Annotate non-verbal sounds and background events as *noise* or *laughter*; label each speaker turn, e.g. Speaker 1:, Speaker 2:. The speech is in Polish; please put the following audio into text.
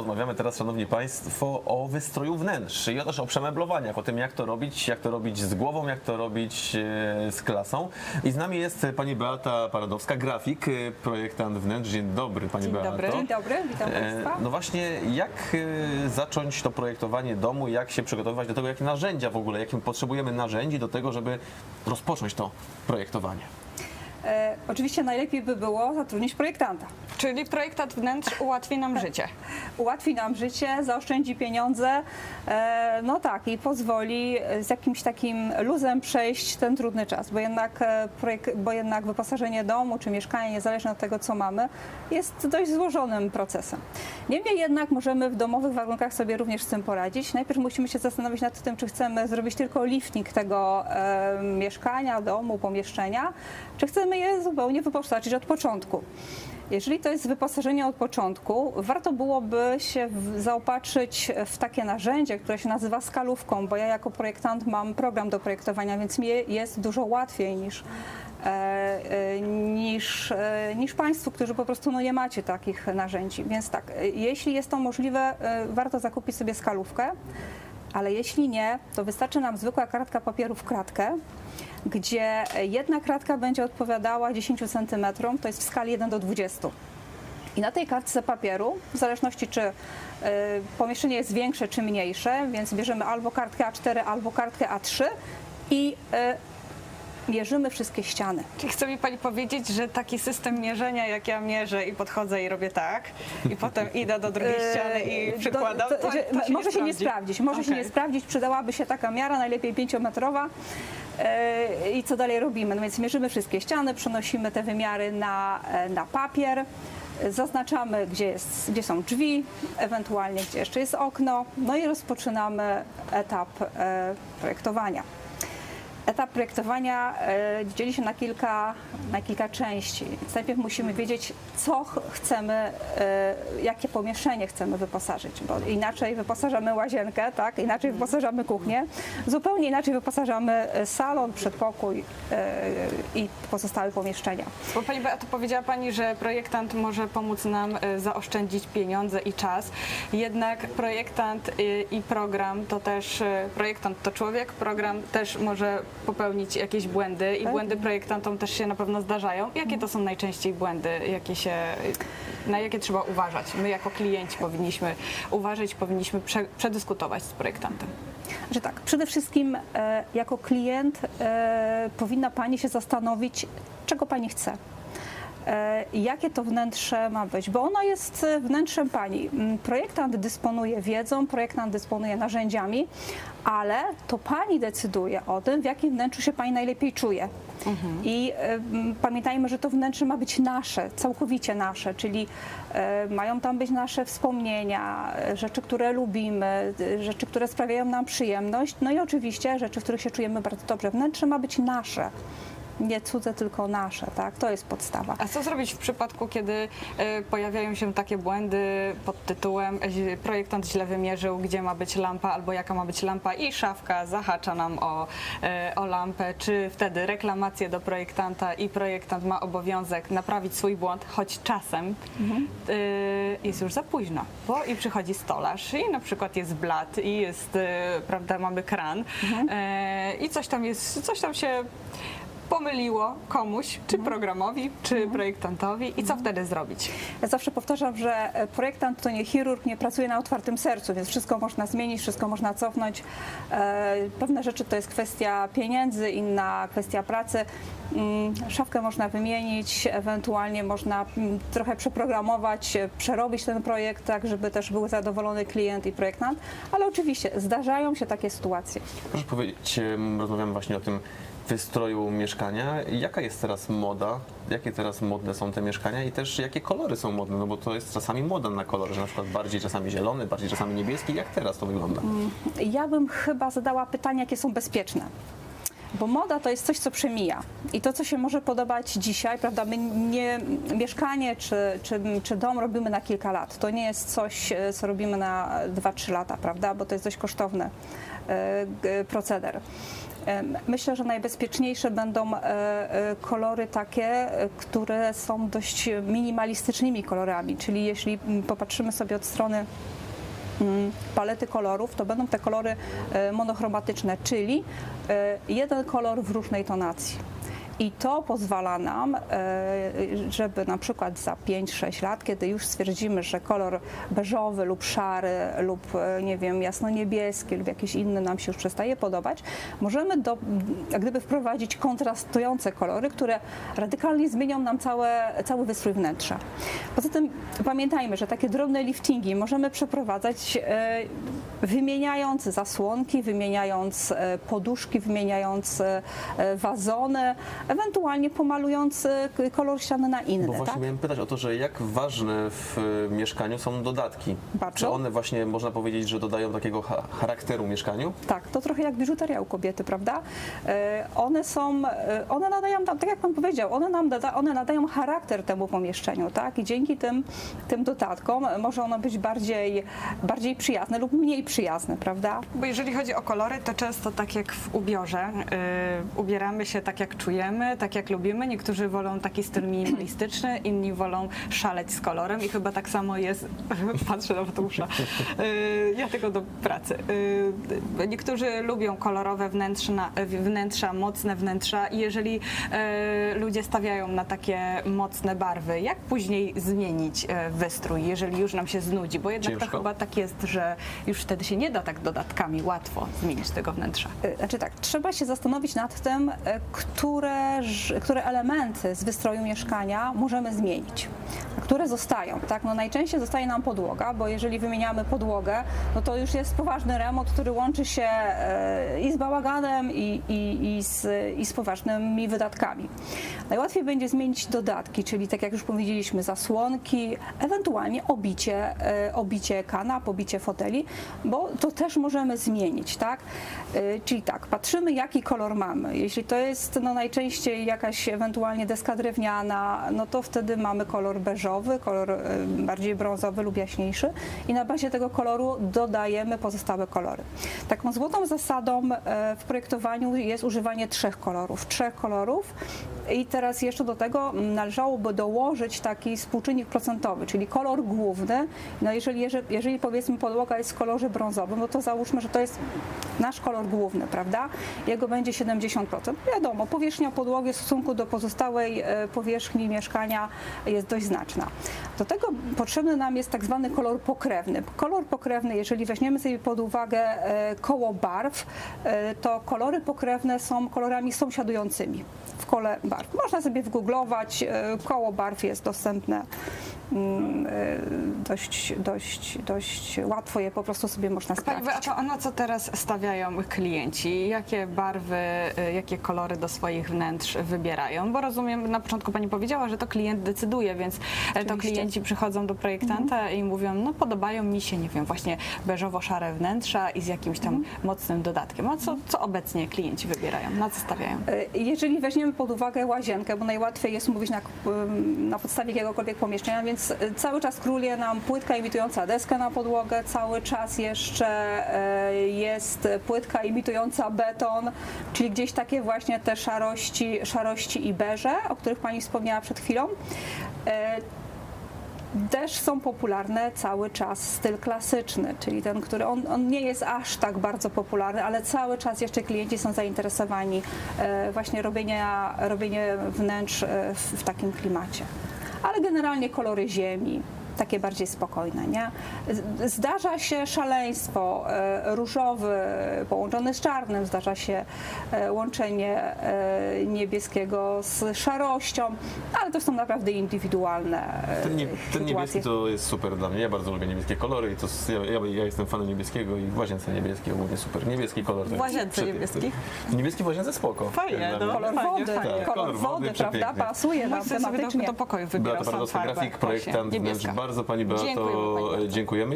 Speaker 1: porozmawiamy teraz, Szanowni Państwo, o wystroju wnętrz i też o przemeblowaniach, o tym jak to robić, jak to robić z głową, jak to robić e, z klasą. I z nami jest e, pani Beata Paradowska, grafik, e, projektant wnętrz. Dzień dobry Pani
Speaker 2: Dzień
Speaker 1: Beato.
Speaker 2: dobry.
Speaker 3: Dzień dobry, witam Państwa.
Speaker 1: No właśnie, jak zacząć to projektowanie domu, jak się przygotowywać do tego, jakie narzędzia w ogóle, jakie potrzebujemy narzędzi do tego, żeby rozpocząć to projektowanie?
Speaker 3: E, oczywiście najlepiej by było zatrudnić projektanta.
Speaker 2: Czyli projektant wnętrz ułatwi nam życie. *laughs*
Speaker 3: Ułatwi nam życie, zaoszczędzi pieniądze, e, no tak, i pozwoli z jakimś takim luzem przejść ten trudny czas, bo jednak, e, projek- bo jednak wyposażenie domu czy mieszkania, niezależnie od tego, co mamy, jest dość złożonym procesem. Niemniej jednak możemy w domowych warunkach sobie również z tym poradzić. Najpierw musimy się zastanowić nad tym, czy chcemy zrobić tylko lifting tego e, mieszkania, domu, pomieszczenia, czy chcemy je zupełnie wyposażyć od początku. Jeżeli to jest wyposażenie od początku, warto byłoby się zaopatrzyć w takie narzędzie, które się nazywa skalówką, bo ja jako projektant mam program do projektowania, więc mi jest dużo łatwiej niż, e, e, niż, e, niż Państwu, którzy po prostu no, nie macie takich narzędzi. Więc tak, jeśli jest to możliwe, warto zakupić sobie skalówkę, ale jeśli nie, to wystarczy nam zwykła kartka papieru w kratkę, gdzie jedna kratka będzie odpowiadała 10 cm, to jest w skali 1 do 20. I na tej kartce papieru, w zależności czy y, pomieszczenie jest większe czy mniejsze, więc bierzemy albo kartkę A4, albo kartkę A3 i y, mierzymy wszystkie ściany.
Speaker 2: Czyli chce mi Pani powiedzieć, że taki system mierzenia, jak ja mierzę i podchodzę i robię tak, i potem idę do drugiej ściany i
Speaker 3: E,
Speaker 2: przykładam,
Speaker 3: to-
Speaker 2: to,
Speaker 3: to- że-
Speaker 2: to się
Speaker 3: może się nie
Speaker 2: sprawdzi.
Speaker 3: sprawdzić, może się
Speaker 2: Okej.
Speaker 3: nie sprawdzić, przydałaby się taka miara, najlepiej pięciometrowa. E, I co dalej robimy? No więc mierzymy wszystkie ściany, przenosimy te wymiary na, e, na papier, e, zaznaczamy, gdzie, jest, gdzie są drzwi, ewentualnie gdzie jeszcze jest okno, no i rozpoczynamy etap e, projektowania. Etap projektowania e, dzieli się na kilka, na kilka części. Najpierw musimy wiedzieć, co ch- chcemy, e, jakie pomieszczenie chcemy wyposażyć, bo inaczej wyposażamy łazienkę, tak? inaczej wyposażamy kuchnię, zupełnie inaczej wyposażamy e, salon, przedpokój i pozostałe pomieszczenia.
Speaker 2: Bo Pani Beato, powiedziała Pani, że projektant może pomóc nam zaoszczędzić pieniądze i czas. Jednak projektant i program to też, projektant to człowiek, program też może popełnić jakieś błędy i
Speaker 3: Tak.
Speaker 2: błędy projektantom też się na pewno zdarzają. Jakie to są najczęściej błędy, jakie się, na jakie trzeba uważać? My jako klienci powinniśmy uważać, powinniśmy prze, przedyskutować z projektantem.
Speaker 3: Że tak, przede wszystkim e, jako klient e, powinna Pani się zastanowić, czego Pani chce. E, jakie to wnętrze ma być, bo ono jest e, wnętrzem Pani. Mm, Projektant dysponuje wiedzą, projektant dysponuje narzędziami, ale to Pani decyduje o tym, w jakim wnętrzu się Pani najlepiej czuje. I e, m, pamiętajmy, że to wnętrze ma być nasze, całkowicie nasze, czyli e, mają tam być nasze wspomnienia, rzeczy, które lubimy, rzeczy, które sprawiają nam przyjemność, no i oczywiście rzeczy, w których się czujemy bardzo dobrze. Wnętrze ma być nasze, nie cudze, tylko nasze, tak? To jest podstawa.
Speaker 2: A co zrobić w przypadku, kiedy e, pojawiają się takie błędy pod tytułem źle- projektant źle wymierzył, gdzie ma być lampa albo jaka ma być lampa i szafka zahacza nam o, e, o lampę? Czy wtedy reklamacje do projektanta i projektant ma obowiązek naprawić swój błąd, choć czasem e, jest już za późno, bo i przychodzi stolarz i na przykład jest blat i jest, prawda, mamy kran e, i coś tam jest, coś tam się pomyliło komuś, czy programowi, czy projektantowi i co wtedy zrobić?
Speaker 3: Ja zawsze powtarzam, że e, projektant to nie chirurg, nie pracuje na otwartym sercu, więc wszystko można zmienić, wszystko można cofnąć. E, Pewne rzeczy to jest kwestia pieniędzy, inna kwestia pracy. Mm, Szafkę można wymienić, ewentualnie można mm, trochę przeprogramować, e, przerobić ten projekt tak, żeby też był zadowolony klient i projektant, ale oczywiście zdarzają się takie sytuacje.
Speaker 1: Proszę powiedzieć, rozmawiamy właśnie o tym wystroju mieszkania. Jaka jest teraz moda? Jakie teraz modne są te mieszkania i też jakie kolory są modne? No bo to jest czasami moda na kolor, że na przykład bardziej czasami zielony, bardziej czasami niebieski. Jak teraz to wygląda?
Speaker 3: Ja bym chyba zadała pytanie, jakie są bezpieczne. Bo moda to jest coś, co przemija. I to, co się może podobać dzisiaj, prawda, my nie, mieszkanie czy, czy, czy dom robimy na kilka lat. To nie jest coś, e, co robimy na 2-3 lata, prawda, bo to jest dość kosztowny e, proceder. Myślę, że najbezpieczniejsze będą e, e, kolory takie, e, które są dość minimalistycznymi kolorami, czyli jeśli popatrzymy sobie od strony palety kolorów, to będą te kolory monochromatyczne, czyli jeden kolor w różnej tonacji. I to pozwala nam, e, żeby na przykład za 5-6 lat, kiedy już stwierdzimy, że kolor beżowy lub szary lub e, nie wiem, jasno-niebieski lub jakiś inny nam się już przestaje podobać, możemy do, jak gdyby wprowadzić kontrastujące kolory, które radykalnie zmienią nam całe, cały wystrój wnętrza. Poza tym pamiętajmy, że takie drobne liftingi możemy przeprowadzać e, wymieniając zasłonki, wymieniając poduszki, wymieniając wazony, ewentualnie pomalując e, kolor ściany na
Speaker 1: Bo
Speaker 3: inny,
Speaker 1: właśnie
Speaker 3: tak?
Speaker 1: miałem pytać o to, że jak ważne w y, mieszkaniu są dodatki.
Speaker 3: Bardzo.
Speaker 1: Czy one właśnie można powiedzieć, że dodają takiego cha- charakteru mieszkaniu?
Speaker 3: Tak, to trochę jak biżuteria u kobiety, prawda? E, One są, e, one nadają, tam, tak jak Pan powiedział, one nam one nadają charakter temu pomieszczeniu, tak? I dzięki tym, tym dodatkom może ono być bardziej, bardziej przyjazne lub mniej przyjazne, prawda?
Speaker 2: Bo jeżeli chodzi o kolory, to często tak jak w ubiorze, y, ubieramy się tak jak czujemy, tak jak lubimy. Niektórzy wolą taki styl minimalistyczny, *clears throat* inni wolą szaleć z kolorem i chyba tak samo jest, *laughs* patrzę na Mateusza, y, ja tylko do pracy. Y, niektórzy lubią kolorowe wnętrza, wnętrza, mocne wnętrza i jeżeli y, ludzie stawiają na takie mocne barwy, jak później zmienić wystrój, jeżeli już nam się znudzi? Bo jednak
Speaker 1: Ciężko?
Speaker 2: to chyba tak jest, że już wtedy się nie da tak dodatkami łatwo zmienić tego wnętrza.
Speaker 3: Znaczy tak, trzeba się zastanowić nad tym, e, które, elementy z wystroju mieszkania możemy zmienić, które zostają. Tak? No najczęściej zostaje nam podłoga, bo jeżeli wymieniamy podłogę, no to już jest poważny remont, który łączy się e, i z bałaganem, i, i, i, z, i z poważnymi wydatkami. Najłatwiej będzie zmienić dodatki, czyli tak jak już powiedzieliśmy, zasłonki, ewentualnie obicie, e, obicie kanap, obicie foteli, bo to też możemy zmienić, tak? E, Czyli tak, patrzymy jaki kolor mamy. Jeśli to jest no, najczęściej jakaś ewentualnie deska drewniana, no to wtedy mamy kolor beżowy, kolor e, bardziej brązowy lub jaśniejszy i na bazie tego koloru dodajemy pozostałe kolory. Taką złotą zasadą e, w projektowaniu jest używanie trzech kolorów. Trzech kolorów i teraz jeszcze do tego należałoby dołożyć taki współczynnik procentowy, czyli kolor główny. No jeżeli, jeżeli powiedzmy podłoga jest w kolorze brązowym, no to załóżmy, że to jest nasz kolor główny, prawda? Jego będzie 70%. Wiadomo, powierzchnia podłogi w stosunku do pozostałej e, powierzchni mieszkania jest dość znaczna. Do tego potrzebny nam jest tak zwany kolor pokrewny. Kolor pokrewny, jeżeli weźmiemy sobie pod uwagę e, koło barw, e, to kolory pokrewne są kolorami sąsiadującymi w kole barw. Można sobie wygooglować, koło barw jest dostępne dość, dość, dość łatwo je po prostu sobie można
Speaker 2: Pani
Speaker 3: sprawdzić.
Speaker 2: A na co teraz stawiają klienci? Jakie barwy, y, jakie kolory do swoich wnętrz wybierają? Bo rozumiem, na początku Pani powiedziała, że to klient decyduje, więc e, to
Speaker 3: Oczywiście.
Speaker 2: klienci przychodzą do projektanta i mówią, no podobają mi się, nie wiem, właśnie beżowo-szare wnętrza i z jakimś tam mocnym dodatkiem. A co, co obecnie klienci wybierają? Na co stawiają?
Speaker 3: E, Jeżeli weźmiemy pod uwagę łazienkę, bo najłatwiej jest mówić na, na podstawie jakiegokolwiek pomieszczenia, więc cały czas króluje nam płytka imitująca deskę na podłogę, cały czas jeszcze e, jest płytka imitująca beton, czyli gdzieś takie właśnie te szarości, szarości i beże, o których Pani wspomniała przed chwilą. E, też są popularne cały czas styl klasyczny, czyli ten, który on, on nie jest aż tak bardzo popularny, ale cały czas jeszcze klienci są zainteresowani e, właśnie robienia, robienie wnętrz e, w takim klimacie. Ale generalnie kolory ziemi, takie bardziej spokojne, nie? Zdarza się szaleństwo e, różowy połączony z czarnym, zdarza się e, łączenie e, niebieskiego z szarością, ale to są naprawdę indywidualne
Speaker 1: Ten, nie, ten niebieski to jest super dla mnie. Ja bardzo lubię niebieskie kolory i to ja, ja, ja jestem fanem niebieskiego i w łazience niebieskiej ogólnie super. Niebieski kolor to
Speaker 2: W łazience niebieski?
Speaker 1: Niebieski w łazience spoko.
Speaker 2: Fajnie, no.
Speaker 3: Kolor
Speaker 2: Fajnie,
Speaker 3: wody,
Speaker 2: fajnie.
Speaker 1: Tak,
Speaker 3: kolor
Speaker 1: kolor wody,
Speaker 3: wody, prawda? Pasuje nam tematycznie.
Speaker 2: do pokoju wybierał
Speaker 1: Beata
Speaker 2: sam
Speaker 1: Brodowska,
Speaker 2: farbę.
Speaker 1: grafik, projektant wnętrz. Bardzo Pani Beato
Speaker 2: Dziękujemy pani bardzo.
Speaker 1: dziękujemy.